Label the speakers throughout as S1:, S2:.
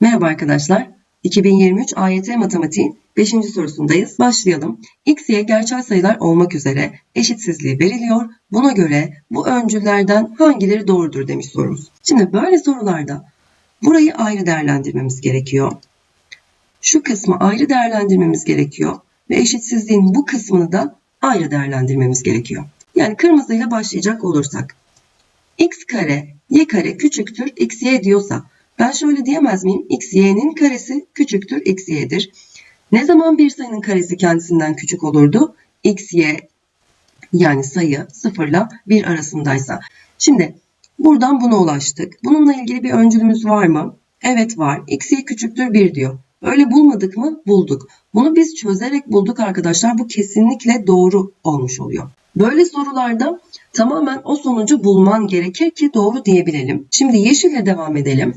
S1: Merhaba arkadaşlar. 2023 AYT Matematiğin 5. sorusundayız. Başlayalım. X, Y gerçel sayılar olmak üzere eşitsizliği veriliyor. Buna göre bu öncüllerden hangileri doğrudur demiş sorumuz. Şimdi böyle sorularda burayı ayrı değerlendirmemiz gerekiyor. Şu kısmı ayrı değerlendirmemiz gerekiyor. Ve eşitsizliğin bu kısmını da ayrı değerlendirmemiz gerekiyor. Yani kırmızıyla başlayacak olursak. x kare, y kare küçüktür x, y diyorsa ben şöyle diyemez miyim? x, y'nin karesi küçüktür x, y'dir. Ne zaman bir sayının karesi kendisinden küçük olurdu? x, y yani sayı 0 ile 1 arasındaysa. Şimdi buradan buna ulaştık. Bununla ilgili bir öncülümüz var mı? Evet var. x, y küçüktür 1 diyor. Öyle bulmadık mı? Bulduk. Bunu biz çözerek bulduk arkadaşlar. Bu kesinlikle doğru olmuş oluyor. Böyle sorularda tamamen o sonucu bulman gerekir ki doğru diyebilelim. Şimdi yeşille devam edelim.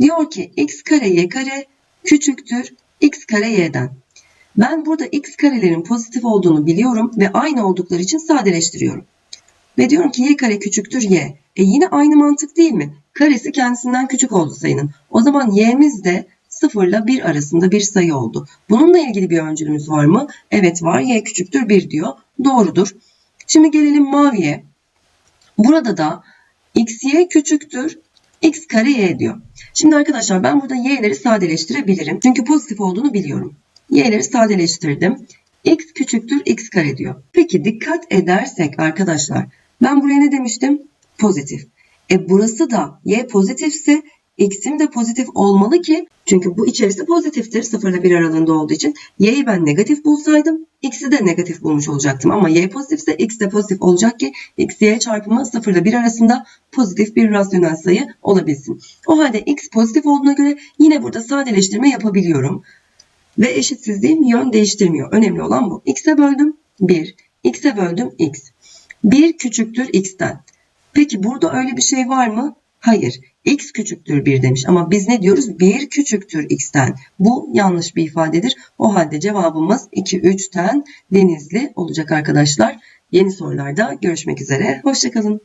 S1: Diyor ki x kare y kare küçüktür x kare y'den. Ben burada x karelerin pozitif olduğunu biliyorum ve aynı oldukları için sadeleştiriyorum. Ve diyorum ki y kare küçüktür y. E yine aynı mantık değil mi? Karesi kendisinden küçük oldu sayının. O zaman y'miz de 0 ile 1 arasında bir sayı oldu. Bununla ilgili bir öncülümüz var mı? Evet var. Y küçüktür 1 diyor. Doğrudur. Şimdi gelelim maviye. Burada da x y küçüktür x kare y diyor. Şimdi arkadaşlar ben burada y'leri sadeleştirebilirim. Çünkü pozitif olduğunu biliyorum. Y'leri sadeleştirdim. x küçüktür x kare diyor. Peki dikkat edersek arkadaşlar ben buraya ne demiştim? Pozitif. E burası da y pozitifse x'im de pozitif olmalı ki çünkü bu içerisi pozitiftir 0 ile 1 aralığında olduğu için y'yi ben negatif bulsaydım x'i de negatif bulmuş olacaktım ama y pozitifse x de pozitif olacak ki x y çarpımı 0 ile 1 arasında pozitif bir rasyonel sayı olabilsin. O halde x pozitif olduğuna göre yine burada sadeleştirme yapabiliyorum. Ve eşitsizliğim yön değiştirmiyor. Önemli olan bu. x'e böldüm 1, x'e böldüm x. 1 küçüktür x'ten. Peki burada öyle bir şey var mı? Hayır. X küçüktür 1 demiş ama biz ne diyoruz? 1 küçüktür x'ten. Bu yanlış bir ifadedir. O halde cevabımız 2, 3'ten denizli olacak arkadaşlar. Yeni sorularda görüşmek üzere. Hoşçakalın.